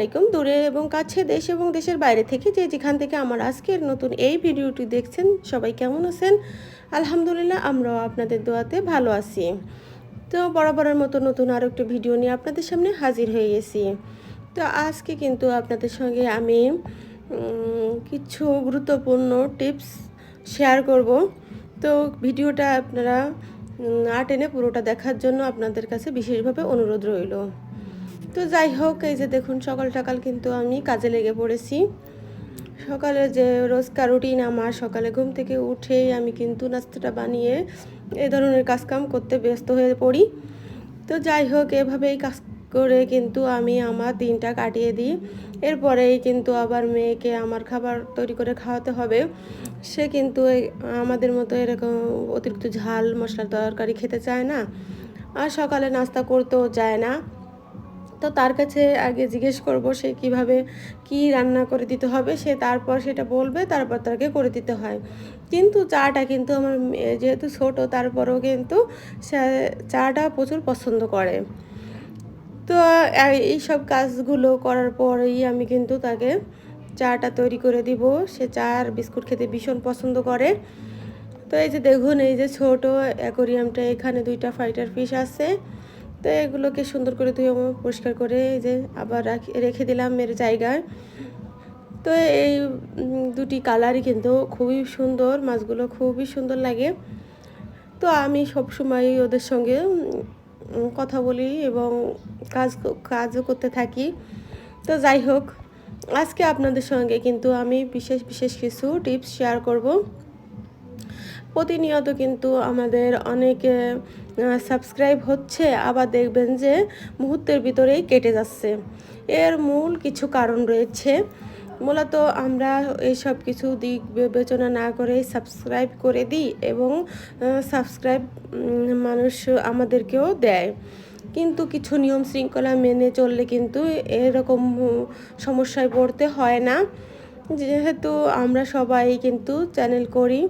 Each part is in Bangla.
আলাইকুম। দূরে এবং কাছে দেশ এবং দেশের বাইরে থেকে যে যেখান থেকে আমার আজকের নতুন এই ভিডিওটি দেখছেন, সবাই কেমন আছেন? আলহামদুলিল্লাহ, আমরাও আপনাদের দোয়াতে ভালো আছি। তো বরাবরের মতো নতুন আরও একটা ভিডিও নিয়ে আপনাদের সামনে হাজির হয়ে গেছি। তো আজকে কিন্তু আপনাদের সঙ্গে আমি কিছু গুরুত্বপূর্ণ টিপস শেয়ার করব। তো ভিডিওটা আপনারা না পুরোটা দেখার জন্য আপনাদের কাছে বিশেষভাবে অনুরোধ রইল। তো যাই হোক, এই যে দেখুন, সকাল সকাল কিন্তু আমি কাজে লেগে পড়েছি। সকালে যে রোজকার রুটিন আমার, সকালে ঘুম থেকে উঠেই আমি কিন্তু নাস্তাটা বানিয়ে এই ধরনের কাজকাম করতে ব্যস্ত হয়ে পড়ি। তো যাই হোক, এভাবেই কাজ করে কিন্তু আমি আমার দিনটা কাটিয়ে দিই। এরপরেই কিন্তু আবার মেয়েকে আমার খাবার তৈরি করে খাওয়াতে হবে। সে কিন্তু আমাদের মতো এরকম অতিরিক্ত ঝাল মশলার তরকারি খেতে চায় না। আর সকালে নাস্তা করতেও চায় না। তো তার কাছে আগে জিজ্ঞেস করব সে কীভাবে কি রান্না করে দিতে হবে, সে তারপর সেটা বলবে, তারপর তাকে করে দিতে হয়। কিন্তু চাটা কিন্তু আমার যেহেতু ছোটো, তারপরেও কিন্তু সে চাটা প্রচুর পছন্দ করে। তো এই সব কাজগুলো করার পরেই আমি কিন্তু তাকে চাটা তৈরি করে দিব। সে চা আর বিস্কুট খেতে ভীষণ পছন্দ করে। তো এই যে দেখুন, এই যে ছোট অ্যাকোরিয়ামটা, এখানে দুইটা ফাইটার ফিশ আছে। তো এগুলোকে সুন্দর করে ধুয়ে পরিষ্কার করে এই যে আবার রাখি, রেখে দিলাম এর জায়গায়। তো এই দুটি কালারই কিন্তু খুবই সুন্দর, মাছগুলো খুবই সুন্দর লাগে। তো আমি সব সময় ওদের সঙ্গে কথা বলি এবং কাজ, কাজও করতে থাকি। তো যাই হোক, আজকে আপনাদের সঙ্গে কিন্তু আমি বিশেষ বিশেষ কিছু টিপস শেয়ার করব। প্রতিনিয়ত কিন্তু আমাদের অনেক সাবস্ক্রাইব হচ্ছে, আবার দেখবেন যে মুহূর্তের ভিতরেই কেটে যাচ্ছে। এর মূল কিছু কারণ রয়েছে। মূলত আমরা এইসব কিছু দিক বিবেচনা না করে সাবস্ক্রাইব করে দিই এবং সাবস্ক্রাইব মানুষ আমাদেরকেও দেয়। কিন্তু কিছু নিয়ম শৃঙ্খলা মেনে চললে কিন্তু এরকম সমস্যায় পড়তে হয় না। যেহেতু আমরা সবাই কিন্তু চ্যানেল করি,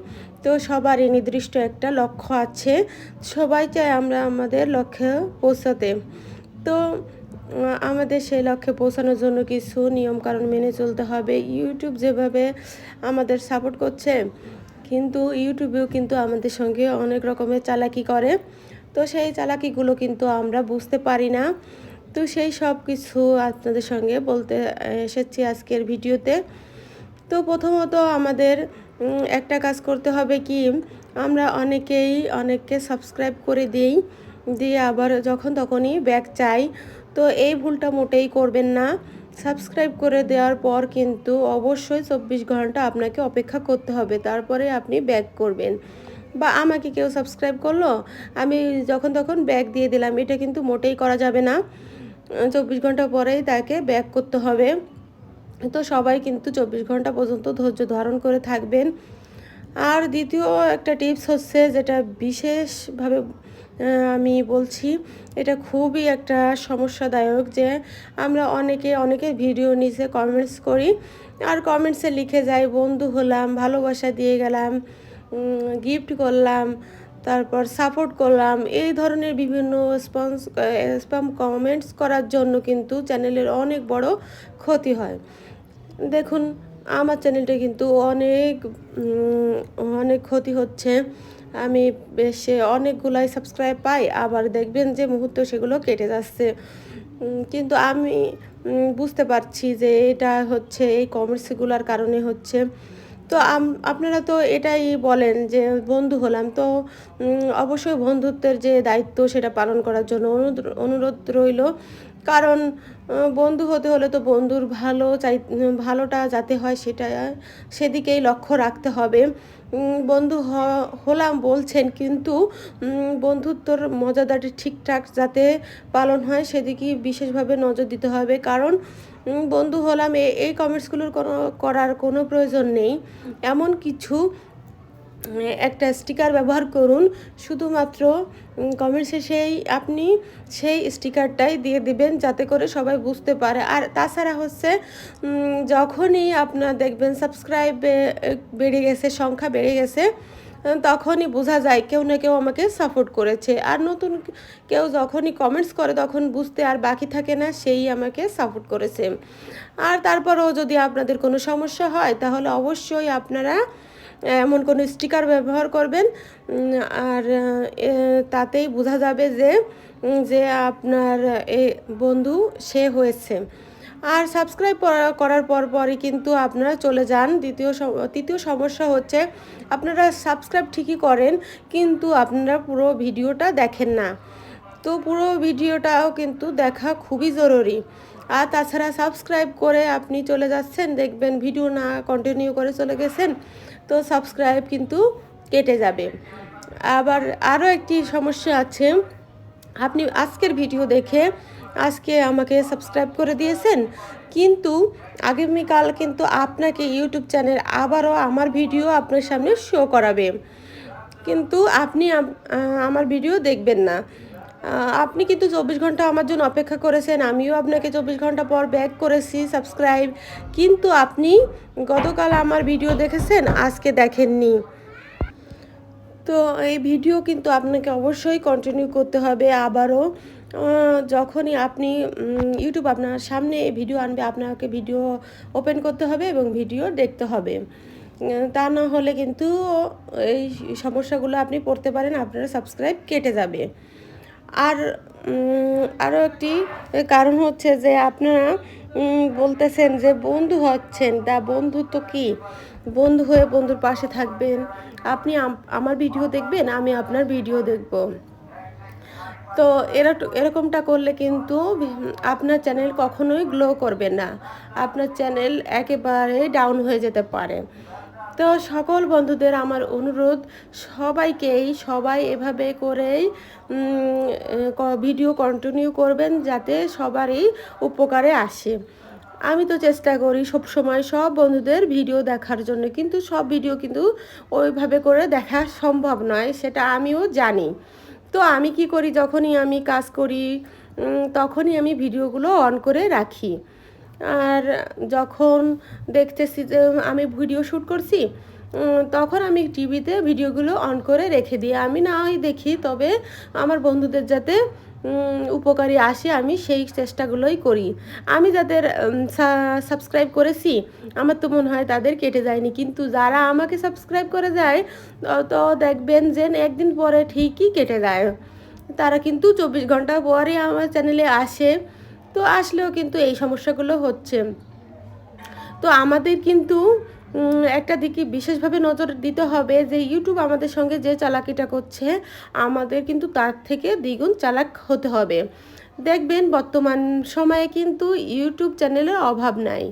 তো সবারই নির্দিষ্ট একটা লক্ষ্য আছে। সবাই চায় আমরা আমাদের লক্ষ্যে পৌঁছাতে। তো আমাদের সেই লক্ষ্যে পৌঁছানোর জন্য কিছু নিয়মকানুন মেনে চলতে হবে। ইউটিউব যেভাবে আমাদের সাপোর্ট করছে, কিন্তু ইউটিউবেও কিন্তু আমাদের সঙ্গে অনেক রকমের চালাকি করে। তো সেই চালাকিগুলো কিন্তু আমরা বুঝতে পারি না। তো সেই সব কিছু আপনাদের সঙ্গে বলতে এসেছি আজকের ভিডিওতে। তো প্রথমত আমাদের একটা কাজ করতে হবে কি, আমরা অনেকেই, অনেককে সাবস্ক্রাইব করে দিই, দিয়ে আবার যখন তখনই ব্যাক চাই, তো এই ভুলটা মোটেই করবেন না। সাবস্ক্রাইব করে দেওয়ার পর কিন্তু অবশ্যই চব্বিশ ঘণ্টা আপনাকে অপেক্ষা করতে হবে, তারপরে আপনি ব্যাক করবেন। বা আমাকে কেউ সাবস্ক্রাইব করল, আমি যখন তখন ব্যাক দিয়ে দিলাম, এটা কিন্তু মোটেই করা যাবে না। চব্বিশ ঘণ্টা পরেই তাকে ব্যাক করতে হবে। তো সবাই কিন্তু চব্বিশ ঘণ্টা পর্যন্ত ধৈর্য ধারণ করে থাকবেন। আর দ্বিতীয় একটা টিপস হচ্ছে যেটা বিশেষভাবে আমি বলছি, এটা খুবই একটা সমস্যাদায়ক যে আমরা অনেকে অনেকে ভিডিও নিচে কমেন্টস করি, আর কমেন্টসে লিখে যাই, বন্ধু হলাম, ভালোবাসা দিয়ে গেলাম গিফট করলাম, তারপর সাপোর্ট করলাম। এই ধরনের বিভিন্ন স্পন্স স্প্যাম কমেন্টস করার জন্য কিন্তু চ্যানেলের অনেক বড় ক্ষতি হয়। দেখুন, আমার চ্যানেলটা কিন্তু অনেক অনেক ক্ষতি হচ্ছে। আমি বেশ অনেকগুলাই সাবস্ক্রাইব পাই, আবার দেখবেন যে মুহূর্তে সেগুলো কেটে যাচ্ছে। কিন্তু আমি বুঝতে পারছি যে এটা হচ্ছে এই কমেন্টসগুলোর কারণে হচ্ছে। তো আপনারা তো এটাই বলেন যে বন্ধু হলাম, তো অবশ্যই বন্ধুত্বের যে দায়িত্ব সেটা পালন করার জন্য অনুরোধ রইল। কারণ বন্ধু হতে হলে তো বন্ধুর ভালো চাই, ভালোটা যাতে হয় সেটা সেদিকেই লক্ষ্য রাখতে হবে। বন্ধু হলাম বলছেন কিন্তু বন্ধুত্বর মর্যাদাটি ঠিকঠাক যাতে পালন হয় সেদিকে বিশেষভাবে নজর দিতে হবে। কারণ বন্ধু হলাম এই কমেন্টসগুলোর কোনো, করার কোনো প্রয়োজন নেই। এমন কিছু একটা স্টিকার ব্যবহার করুন। শুধুমাত্র কমেন্টসে সেই আপনি সেই স্টিকারটাই দিয়ে দিবেন যাতে করে সবাই বুঝতে পারে। আর তাছাড়া হচ্ছে যখনই আপনার দেখবেন সাবস্ক্রাইব বেড়ে গেছে, সংখ্যা বেড়ে গেছে তখনই বোঝা যায় কেউ না কেউ আমাকে সাপোর্ট করেছে। আর নতুন কেউ যখনই কমেন্টস করে তখন বুঝতে আর বাকি থাকে না, সেই আমাকে সাপোর্ট করেছে। আর তারপরেও যদি আপনাদের কোনো সমস্যা হয়, তাহলে অবশ্যই আপনারা এমন কোনো স্টিকার ব্যবহার করবেন আর তাতেই বোঝা যাবে যে যে আপনার, এ, বন্ধু সে হয়েছে। আর সাবস্ক্রাইব করার পর পরই কিন্তু আপনারা চলে যান। দ্বিতীয় তৃতীয় সমস্যা হচ্ছে, আপনারা সাবস্ক্রাইব ঠিকই করেন, কিন্তু আপনারা পুরো ভিডিওটা দেখেন না। তো পুরো ভিডিওটাও কিন্তু দেখা খুবই জরুরি। আর তাছাড়া সাবস্ক্রাইব করে আপনি চলে যাচ্ছেন, দেখবেন ভিডিও না কন্টিনিউ করে চলে গেছেন তো সাবস্ক্রাইব কিন্তু কেটে যাবে। আবার আরও একটি সমস্যা আছে, আপনি আজকের ভিডিও দেখে আজকে আমাকে সাবস্ক্রাইব করে দিয়েছেন, কিন্তু আগামীকাল কিন্তু আপনাকে ইউটিউব চ্যানেল আবারও আমার ভিডিও আপনার সামনে শো করাবে। কিন্তু আপনি আমার ভিডিও দেখবেন না। আপনি কিন্তু চব্বিশ ঘণ্টা আমার জন্য অপেক্ষা করেছেন, আমিও আপনাকে চব্বিশ ঘণ্টা পর ব্যাক করেছি সাবস্ক্রাইব কিন্তু আপনি গতকাল আমার ভিডিও দেখেছেন, আজকে দেখেননি। তো এই ভিডিও কিন্তু আপনাকে অবশ্যই কন্টিনিউ করতে হবে আবারও। যখনই আপনি ইউটিউব আপনার সামনে ভিডিও আনবে, আপনাকে ভিডিও ওপেন করতে হবে এবং ভিডিও দেখতে হবে। তা না হলে কিন্তু এই সমস্যাগুলো আপনি পড়তে পারেন, আপনার সাবস্ক্রাইব কেটে যাবে। আর আরও একটি কারণ হচ্ছে যে আপনারা বলতেছেন যে বন্ধু হচ্ছেন, তা বন্ধুত্ব কি? বন্ধু হয়ে বন্ধুর পাশে থাকবেন। আপনি আমার ভিডিও দেখবেন, আমি আপনার ভিডিও দেখব। তো এরক- এরকমটা করলে কিন্তু আপনার চ্যানেল কখনোই গ্লো করবে না। আপনার চ্যানেল একেবারে ডাউন হয়ে যেতে পারে। তো সকল বন্ধুদের আমার অনুরোধ, সবাইকেই, সবাই এভাবে করেই ভিডিও কন্টিনিউ করবেন যাতে সবারই উপকারে আসে। আমি তো চেষ্টা করি সব সময় সব বন্ধুদের ভিডিও দেখার জন্য, কিন্তু সব ভিডিও কিন্তু ওইভাবে করে দেখা সম্ভব নয়, সেটা আমিও জানি। তো আমি কি করি? যখনই আমি কাজ করি তখনই আমি ভিডিওগুলো অন করে রাখি। আর যখন দেখতেছি যে আমি ভিডিও শ্যুট করছি তখন আমি টিভিতে ভিডিওগুলো অন করে রেখে দিই। আমি না হয় দেখি, তবে আমার বন্ধুদের যাতে উপকারী আসে, আমি সেই চেষ্টাগুলোই করি। আমি যাদের সাবস্ক্রাইব করেছি, আমার তো মনে হয় তাদের কেটে যায়নি। কিন্তু যারা আমাকে সাবস্ক্রাইব করে যায়, তো দেখবেন যে একদিন পরে ঠিকই কেটে যায়। তারা কিন্তু চব্বিশ ঘণ্টা পরে আমার চ্যানেলে আসে। তো আসলেও কিন্তু এই সমস্যাগুলো হচ্ছে। তো আমাদের কিন্তু একটা দিকে বিশেষভাবে নজর দিতে হবে যে ইউটিউব আমাদের সঙ্গে যে চালাকিটা করছে, আমাদের কিন্তু তার থেকে দ্বিগুণ চালাক হতে হবে। দেখবেন বর্তমান সময়ে কিন্তু ইউটিউব চ্যানেলের অভাব নাই।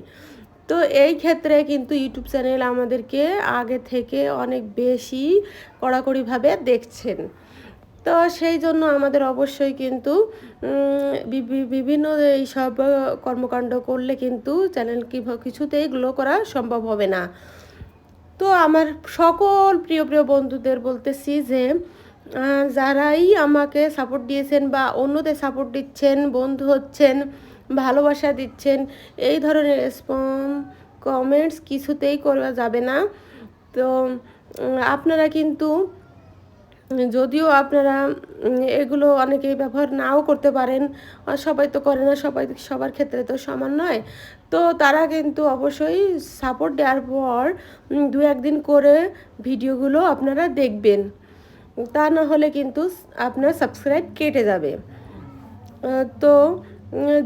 তো এই ক্ষেত্রে কিন্তু ইউটিউব চ্যানেল আমাদেরকে আগে থেকে অনেক বেশি কড়াকড়িভাবে দেখছেন। তো সেই জন্য আমাদের অবশ্যই কিন্তু বিভিন্ন এই সব কর্মকাণ্ড করলে কিন্তু চ্যানেল কিছুতেই গ্লো করা সম্ভব হবে না। তো আমার সকল প্রিয় প্রিয় বন্ধুদের বলতেছি যে যারাই আমাকে সাপোর্ট দিয়েছেন বা অন্যদের সাপোর্ট দিচ্ছেন, বন্ধু হচ্ছেন, ভালোবাসা দিচ্ছেন, এই ধরনের রেসপন কমেন্টস কিছুতেই করা যাবে না। তো আপনারা কিন্তু যদিও আপনারা এগুলো অনেকেই ব্যবহার নাও করতে পারেন। সবাই তো করে না, সবাই সবার ক্ষেত্রে তো সমান নয়। তো তারা কিন্তু অবশ্যই সাপোর্ট দেওয়ার পর দু একদিন করে ভিডিওগুলো আপনারা দেখবেন। তা না হলে কিন্তু আপনার সাবস্ক্রাইব কেটে যাবে। তো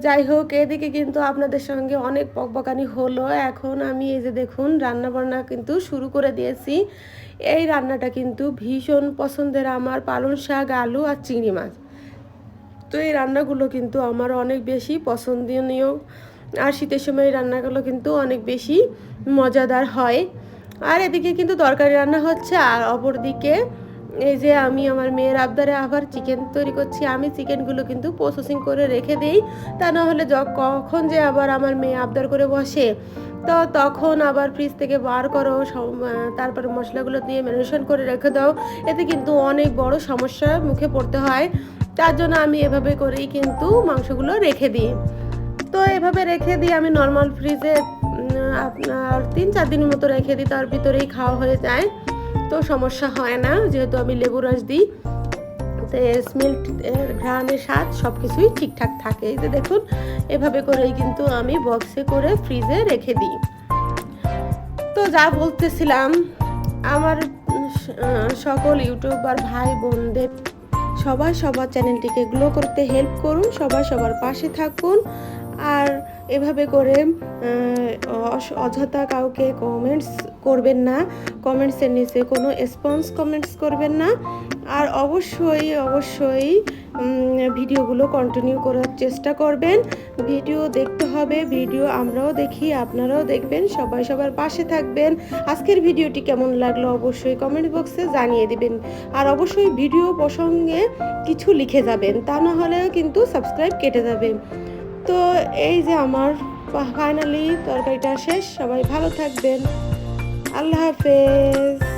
যাই হোক, এদিকে কিন্তু আপনাদের সঙ্গে অনেক বকবকানি হলো। এখন আমি এই যে দেখুন রান্না বান্না কিন্তু শুরু করে দিয়েছি। এই রান্নাটা কিন্তু ভীষণ পছন্দের আমার পালং শাক, আলু আর চিংড়ি মাছ। তো এই রান্নাগুলো কিন্তু আমার অনেক বেশি পছন্দনীয়। আর শীতের সময় এই রান্নাগুলো কিন্তু অনেক বেশি মজাদার হয়। আর এদিকে কিন্তু তরকারি রান্না হচ্ছে, আর অপরদিকে এই যে আমি আমার মেয়ের আবদারে আবার চিকেন তৈরি করছি, আমি চিকেনগুলো কিন্তু প্রসেসিং করে রেখে দিই। তা না হলে কখন যে আবার আমার মেয়ে আবদার করে বসে। তো তখন আবার ফ্রিজ থেকে বার করো তারপরে মশলাগুলো দিয়ে ম্যারিনেশন করে রেখে দাও। এতে কিন্তু অনেক বড় সমস্যার মুখে পড়তে হয়। তার জন্য আমি এভাবে করেই কিন্তু মাংসগুলো রেখে দিই। তো এভাবে রেখে দিই আমি নর্মাল ফ্রিজে আপনার তিন চার দিনের মতো রেখে দিই, তার ভিতরেই খাওয়া হয়ে যায়। তো সমস্যা হয় না, যেহেতু আমি লেবু রস দিই। তো স্মেল ঘ্রাণের স্বাদ সব কিছুই ঠিকঠাক থাকে। এই যে দেখুন, এভাবে করেই কিন্তু আমি বক্সে করে ফ্রিজে রেখে দিই। তো যা বলতেছিলাম, আমার সকল ইউটিউবার ভাই বোনদের সবাই সবার চ্যানেলটিকে গ্লো করতে হেল্প করুন সবাই সবার পাশে থাকুন। আর এভাবে করে অযথা কাউকে কমেন্টস করবেন না কমেন্টসের নিচে কোনো রেসপন্স কমেন্টস করবেন না। আর অবশ্যই অবশ্যই ভিডিওগুলো কন্টিনিউ করার চেষ্টা করবেন। ভিডিও দেখতে হবে, ভিডিও আমরাও দেখি, আপনারাও দেখবেন, সবাই সবার পাশে থাকবেন। আজকের ভিডিওটি কেমন লাগল অবশ্যই কমেন্ট বক্সে জানিয়ে দিবেন। আর অবশ্যই ভিডিও প্রসঙ্গে কিছু লিখে যাবেন, তা না হলে কিন্তু সাবস্ক্রাইব কেটে যাবে। তো এই যে আমার ফাইনালি তরকারিটা শেষ, সবাই ভালো থাকবেন। আল্লাহ হাফেজ।